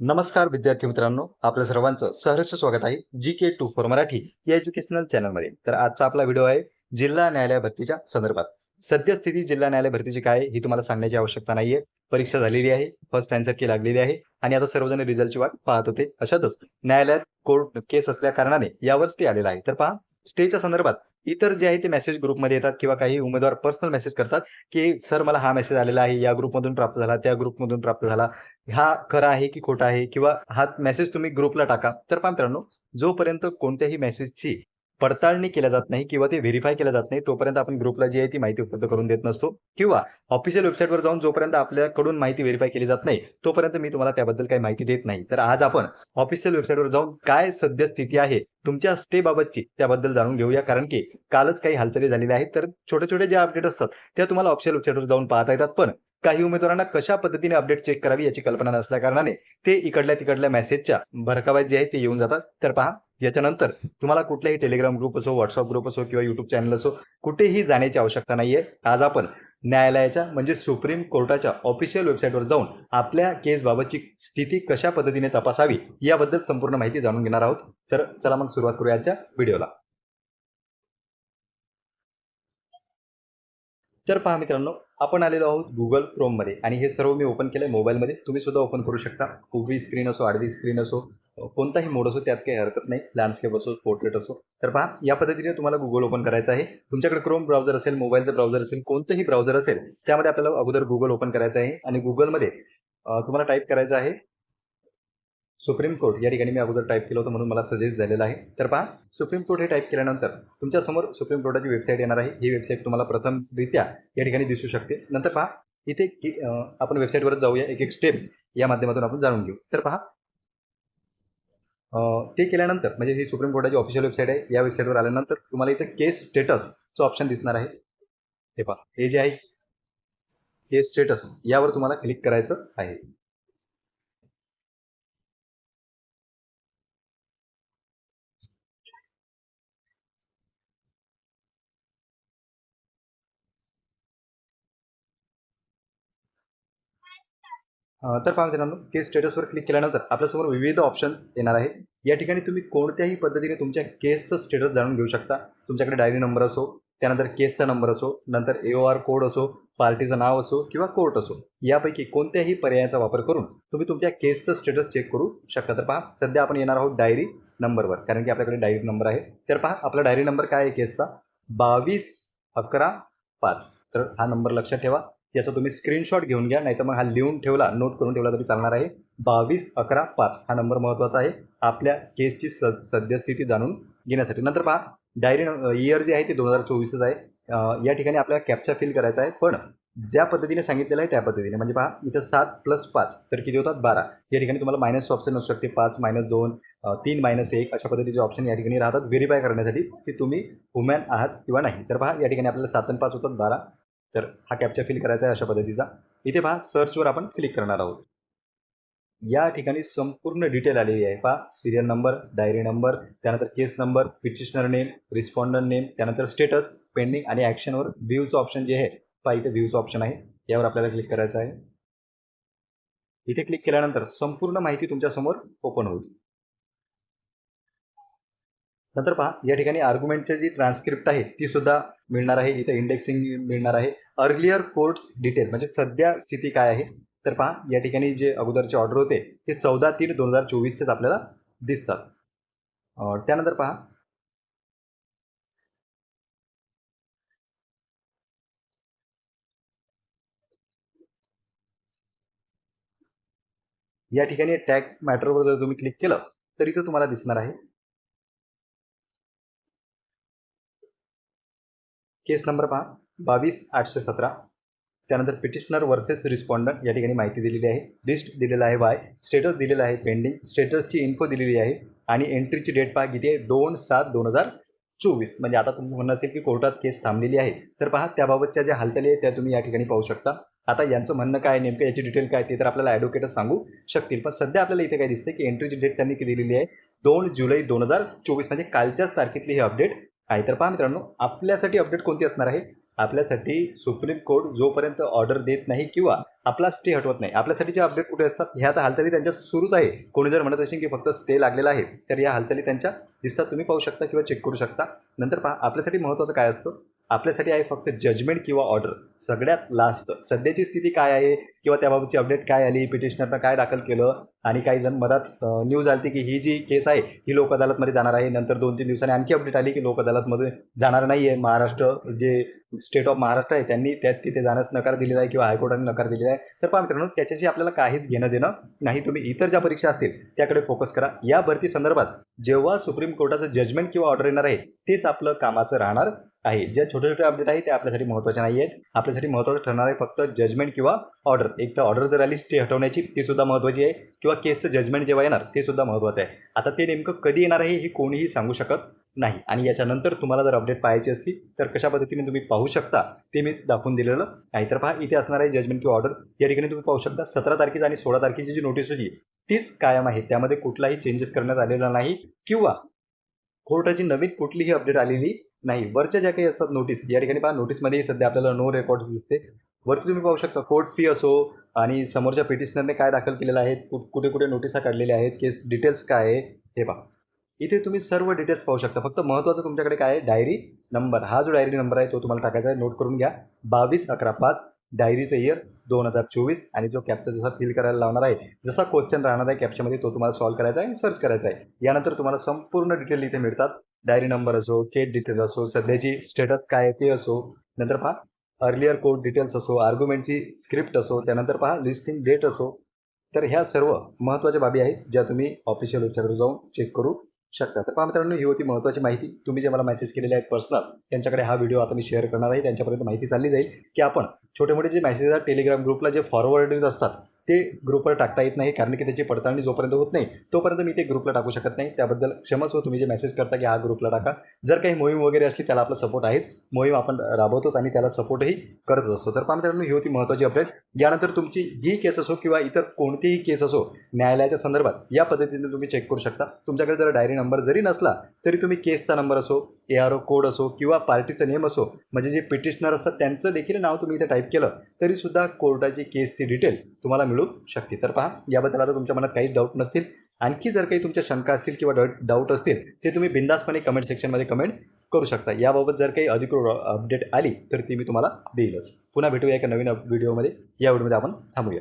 नमस्कार विद्यार्थी मित्रांनो. आपलं सर्वांचं सहर्ष स्वागत आहे G K two four Marathi या एज्युकेशनल चॅनलमध्ये तर आजचा आपला व्हिडिओ आहे जिल्हा न्यायालय भरतीच्या संदर्भात. सद्यस्थिती जिल्हा न्यायालय भरतीची काय आहे ही तुम्हाला सांगण्याची आवश्यकता नाहीये. परीक्षा झालेली आहे फर्स्ट आन्सर की लागलेली आहे आणि आता सर्वजण रिझल्टची वाट पाहत होते. अशातच न्यायालयात कोर्ट केस असल्या कारणाने यावर स्टे आलेला आहे. तर पहा स्टेच्या संदर्भात इतर जे आहे ते मेसेज ग्रुपमध्ये येतात किंवा काही उमेदवार पर्सनल मेसेज करतात की सर मला हा मेसेज आलेला आहे. या ग्रुपमधून प्राप्त झाला त्या ग्रुपमधून प्राप्त झाला. हा खरा आहे की खोटा आहे? किंवा हा मेसेज तुम्ही ग्रुपला टाका. तर मित्रांनो जोपर्यंत कोणत्याही मेसेजची पडताळणी केल्या जात नाही किंवा ते व्हेरीफाय केल्या जात नाही तोपर्यंत आपण ग्रुपला जी आहे ती माहिती उपलब्ध करून देत नसतो. किंवा ऑफिशियल वेबसाईटवर जाऊन जोपर्यंत आपल्याकडून माहिती व्हेरीफाय केली जात नाही तोपर्यंत मी तुम्हाला त्याबद्दल काही माहिती देत नाही. तर आज आपण ऑफिशियल वेबसाईटवर जाऊन काय सद्यस्थिती आहे तुमच्या स्टेबाबतची त्याबद्दल जाणून घेऊया. कारण की कालच काही हालचाली झालेल्या आहेत. तर छोटे छोटे जे अपडेट असतात त्या तुम्हाला ऑफिशियल वेबसाईटवर जाऊन पाहता येतात. पण काही उमेदवारांना कशा पद्धतीने अपडेट चेक करावी याची कल्पना नसल्या कारणाने ते इकडल्या तिकडल्या मेसेजच्या भरकावायत जे आहे ते येऊन जातात. तर पहा याच्यानंतर तुम्हाला कुठलाही टेलिग्राम ग्रुप असो व्हॉट्सअप ग्रुप असो किंवा युट्यूब चॅनल असो कुठेही जाण्याची आवश्यकता नाहीये. आज आपण न्यायालयाच्या म्हणजे सुप्रीम कोर्टाच्या ऑफिशियल वेबसाईटवर जाऊन आपल्या केसबाबतची स्थिती कशा पद्धतीने तपासावी याबद्दल संपूर्ण माहिती जाणून घेणार आहोत. तर चला मग सुरुवात करूया आजच्या व्हिडिओला. तर पहा मित्रांनो आपण आलेलो आहोत गुगल क्रोममध्ये आणि हे सर्व मी ओपन केलं मोबाईलमध्ये तुम्ही सुद्धा ओपन करू शकता. उभी स्क्रीन असो आडवी स्क्रीन असो कोणताही मोड असो त्यात काही हरकत नाही. लँडस्केप असो पोर्ट्रेट असो. तर पहा या पद्धतीने तुम्हाला गुगल ओपन करायचं आहे. तुमच्याकडे क्रोम ब्राउझर असेल मोबाईलचं ब्राउझर असेल कोणतंही ब्राउझर असेल त्यामध्ये आपल्याला अगोदर गुगल ओपन करायचं आहे. आणि गुगलमध्ये तुम्हाला टाईप करायचं आहे. सुप्रीम कोर्ट या ठिकाणी मी अगोदर टाईप केलं होतं म्हणून मला सजेस्ट झालेलं आहे. तर पहा सुप्रीम कोर्ट हे टाईप केल्यानंतर तुमच्यासमोर सुप्रीम कोर्टाची वेबसाईट येणार आहे. ही वेबसाईट तुम्हाला प्रथमरित्या या ठिकाणी दिसू शकते. नंतर पहा इथे की आपण वेबसाईटवर जाऊया. एक एक स्टेप या माध्यमातून आपण जाणून घेऊ. तर पहा ते केल्यानंतर म्हणजे ही सुप्रीम कोर्टाची ऑफिशियल वेबसाईट आहे या वेबसाईटवर आल्यानंतर तुम्हाला इथं केस स्टेटसचं ऑप्शन दिसणार आहे. हे पहा हे जे आहे केस स्टेटस यावर तुम्हाला क्लिक करायचं आहे. तर पहा मित्रांनो केस स्टेटसवर क्लिक केल्यानंतर आपल्यासमोर विविध ऑप्शन्स येणार आहेत. या ठिकाणी तुम्ही कोणत्याही पद्धतीने तुमच्या केसचं स्टेटस जाणून घेऊ शकता. तुमच्याकडे डायरी नंबर असो त्यानंतर केसचा नंबर असो नंतर ए ओ आर कोड असो पार्टीचं नाव असो किंवा कोर्ट असो यापैकी कोणत्याही पर्यायाचा वापर करून तुम्ही तुमच्या केसचं स्टेटस चेक करू शकता. तर पहा सध्या आपण येणार आहोत डायरी नंबरवर कारण की आपल्याकडे डायरी नंबर आहे. तर पहा आपला डायरी नंबर काय आहे केसचा बावीस अकरा पाच. तर हा नंबर लक्षात ठेवा. याचा तुम्ही स्क्रीनशॉट घेऊन घ्या नाहीतर मग हा लिहून ठेवला नोट करून ठेवला तरी चालणार आहे. बावीस अकरा पाच हा नंबर महत्त्वाचा आहे. आपल्या केसची स सद्यस्थिती जाणून घेण्यासाठी. नंतर पहा डायरी इयर जे आहे ते दोन हजार चोवीसच आहे. या ठिकाणी आपल्याला कॅप्चा फिल करायचा आहे. पण ज्या पद्धतीने सांगितलेलं आहे त्या पद्धतीने. म्हणजे पहा इथं सात प्लस पाच तर किती होतात? बारा. या ठिकाणी तुम्हाला मायनस ऑप्शन असू शकते. पाच मायनस दोन तीन मायनस एक अशा पद्धतीचे ऑप्शन या ठिकाणी राहतात. व्हेरीफाय करण्यासाठी की तुम्ही वुमॅन आहात किंवा नाही. तर पहा या ठिकाणी आपल्याला सात आणि पाच होतात. बारा. तर हा कॅप्चा फिल करायचा आहे अशा पद्धतीचा. इथे पहा सर्चवर आपण क्लिक करणार आहोत. या ठिकाणी संपूर्ण डिटेल आलेली आहे. पहा सिरियल नंबर डायरी नंबर त्यानंतर case number petitioner name respondent name त्यानंतर स्टेटस पेंडिंग आणि ॲक्शनवर व्ह्यूचं ऑप्शन जे आहे पहा इथे व्ह्यूचं ऑप्शन आहे. यावर आपल्याला क्लिक करायचं आहे. इथे क्लिक केल्यानंतर संपूर्ण माहिती तुमच्यासमोर ओपन होईल. नंतर पहा या ठिकाणी आर्ग्युमेंटची जी ट्रान्स्क्रिप्ट आहे ती सुद्धा मिळणार आहे. इथे इंडेक्सिंग मिळणार आहे. अर्लियर कोर्ट डिटेल म्हणजे सध्या स्थिती काय आहे? तर पहा या ठिकाणी जे अगोदरचे ऑर्डर होते ते चौदा तीन दोन हजार चोवीसचेच आपल्याला दिसतात. त्यानंतर पहा. या ठिकाणी टॅग मॅटरवर जर तुम्ही क्लिक केलं तर इथं तुम्हाला दिसणार आहे. केस नंबर पहा. बावीस आठशे सतरा. त्यानंतर पिटिशनर वर्सेस रिस्पॉन्डंट या ठिकाणी माहिती दिलेली आहे. लिस्ट दिलेलं आहे वाय स्टेटस दिलेलं आहे पेंडिंग स्टेटसची इन्फो दिलेली आहे. आणि एंट्रीची डेट पहा. किती आहे? दोन सात दोन हजार चोवीस. म्हणजे आता तुम्ही म्हणणं असेल की कोर्टात केस थांबलेली आहे. तर पहा त्याबाबतच्या ज्या हालचाली आहेत त्या तुम्ही या ठिकाणी पाहू शकता. आता यांचं म्हणणं काय नेमकं याची डिटेल काय ते तर आपल्याला ॲडव्होकेटच सांगू शकतील. पण सध्या आपल्याला इथे काय दिसतं की एंट्रीची डेट त्यांनी दिलेली आहे दोन जुलै दोन हजार चोवीस. म्हणजे कालच्याच तारखेतली ही अपडेट आहे. तर पहा मित्रांनो आपल्यासाठी अपडेट कोणती असणार आहे? आपल्यासाठी सुप्रीम कोर्ट जोपर्यंत ऑर्डर देत नाही किंवा आपला स्टे हटवत नाही आपल्यासाठी जे अपडेट कुठे असतात ह्या आता हालचाली त्यांच्या सुरूच आहे. कोणी जर म्हणत असेल की फक्त स्टे लागलेला आहे तर या हालचाली त्यांच्या दिसतात. तुम्ही पाहू शकता किंवा चेक करू शकता. नंतर पहा आपल्यासाठी महत्त्वाचं काय असतं? आपल्यासाठी आहे फक्त जजमेंट किंवा ऑर्डर सगळ्यात लास्ट सध्याची स्थिती काय आहे? किंवा त्याबाबतची अपडेट काय आली? पिटिशनरनं काय दाखल केलं? आणि काही जण मधात न्यूज आली की ही जी केस आहे ही लोक अदालतमध्ये जाणार आहे. नंतर दोन तीन दिवसांनी आणखी अपडेट आली की लोक अदालतमध्ये जाणार नाही आहे महाराष्ट्र जे स्टेट ऑफ महाराष्ट्र आहे त्यांनी त्यात तिथे जाण्यास नकार दिलेला आहे किंवा हायकोर्टाने नकार दिलेला आहे. तर पहा मित्रांनो त्याच्याशी आपल्याला काहीच घेणं देणं नाही. तुम्ही इतर ज्या परीक्षा असतील त्याकडे फोकस करा. या भरती संदर्भात जेव्हा सुप्रीम कोर्टाचं जजमेंट किंवा ऑर्डर येणार आहे तेच आपलं कामाचं राहणार आहे. ज्या छोटे छोटे अपडेट आहे ते आपल्यासाठी महत्त्वाचे नाही आहेत. आपल्यासाठी महत्त्वाचं ठरणार आहे फक्त जजमेंट किंवा ऑर्डर एक तर ऑर्डर जर आली स्टे हटवण्याची ती सुद्धा महत्त्वाची आहे. किंवा केसचं जजमेंट जेव्हा येणार ते सुद्धा महत्त्वाचं आहे. आता ते नेमकं कधी येणार आहे हे कोणीही सांगू शकत नाही. आणि याच्यानंतर तुम्हाला जर अपडेट पाहायची असली तर कशा पद्धतीने तुम्ही पाहू शकता ते मी दाखवून दिलेलं. नाही तर पहा इथे असणार आहे जजमेंट किंवा ऑर्डर या ठिकाणी तुम्ही पाहू शकता सतरा तारखेची आणि सोळा तारखेची जी नोटीस होती तीच कायम आहे. त्यामध्ये कुठलाही चेंजेस करण्यात आलेला नाही किंवा कोर्टाची नवीन कुठलीही अपडेट आलेली नाही. वरच्या ज्या काही असतात नोटीस या ठिकाणी पहा नोटीसमध्ये सध्या आपल्याला नो रेकॉर्ड दिसते. वरती तुम्ही पाहू शकता कोर्ट फी असो आणि समोरच्या पिटिशनरने काय दाखल केलेलं आहे कु कुठे कुठे नोटिसा काढलेल्या आहेत केस डिटेल्स काय आहे हे पहा. इथे तुम्ही सर्व डिटेल्स पाहू शकता. फक्त महत्त्वाचं तुमच्याकडे काय आहे? डायरी नंबर हा जो डायरी नंबर आहे तो तुम्हाला टाकायचा आहे. नोट करून घ्या. बावीस अकरा पाच डायरीचं इयर दोन हजार चोवीस आणि जो कॅप्चा जसा फिल करायला लावणार आहे जसा क्वेश्चन राहणार आहे कॅप्च्यामध्ये तो तुम्हाला सॉल्व करायचा आहे आणि सर्च करायचा आहे. यानंतर तुम्हाला संपूर्ण डिटेल इथे मिळतात. डायरी नंबर असो केस डिटेल्स असो सध्याची स्टेटस काय आहे ते असो. नंतर पहा. अर्लियर कोड डिटेल्स असो आर्ग्युमेंटची स्क्रिप्ट असो त्यानंतर पहा लिस्टिंग डेट असो. तर ह्या सर्व महत्त्वाच्या बाबी आहेत ज्या तुम्ही ऑफिशियल वेबसाईटवर जाऊन चेक करू शकता. तर पहा मित्रांनो ही होती महत्त्वाची माहिती. तुम्ही जे मला मेसेज केलेले आहेत पर्सनल त्यांच्याकडे हा व्हिडिओ आता मी शेअर करणार आहे. त्यांच्यापर्यंत माहिती चालली जाईल की आपण छोटे मोठे जे मेसेज आहेत टेलिग्राम ग्रुपला जे फॉरवर्ड असतात ते ग्रुपवर टाकता येत नाही कारण की त्याची पडताळणी जोपर्यंत होत नाही तोपर्यंत मी ते ग्रुपला टाकू शकत नाही. त्याबद्दल क्षमस्व तुम्ही जे मेसेज करता की हा ग्रुपला टाका. जर काही मोहीम वगैरे असली त्याला आपला सपोर्ट आहेच. मोहीम आपण राबवतोच आणि त्याला सपोर्टही करत असतो. तर पहा मित्रांनो ही होती महत्त्वाची अपडेट यानंतर तुमची ही केस असो किंवा इतर कोणतीही केस असो न्यायालयाच्या संदर्भात या पद्धतीने तुम्ही चेक करू शकता. तुमच्याकडे जर डायरी नंबर जरी नसला तरी तुम्ही केसचा नंबर असो ए आर ओ कोड असो किंवा पार्टीचं नेम असो म्हणजे जे पिटिशनर असतात त्यांचं देखील नाव तुम्ही इथे टाईप केलं तरीसुद्धा कोर्टाची केसची डिटेल तुम्हाला मिळू शकते. तर पहा याबद्दल आता तुमच्या मनात काहीच डाऊट नसतील. आणखी जर काही तुमच्या शंका असतील किंवा डाऊट डाऊट असतील ते तुम्ही बिंदासपणे कमेंट सेक्शनमध्ये कमेंट करू शकता. याबाबत जर काही अधिकृत अपडेट आली तर ती मी तुम्हाला देईलच. पुन्हा भेटूया एका नवीन व्हिडिओमध्ये या व्हिडिओमध्ये आपण थांबूया.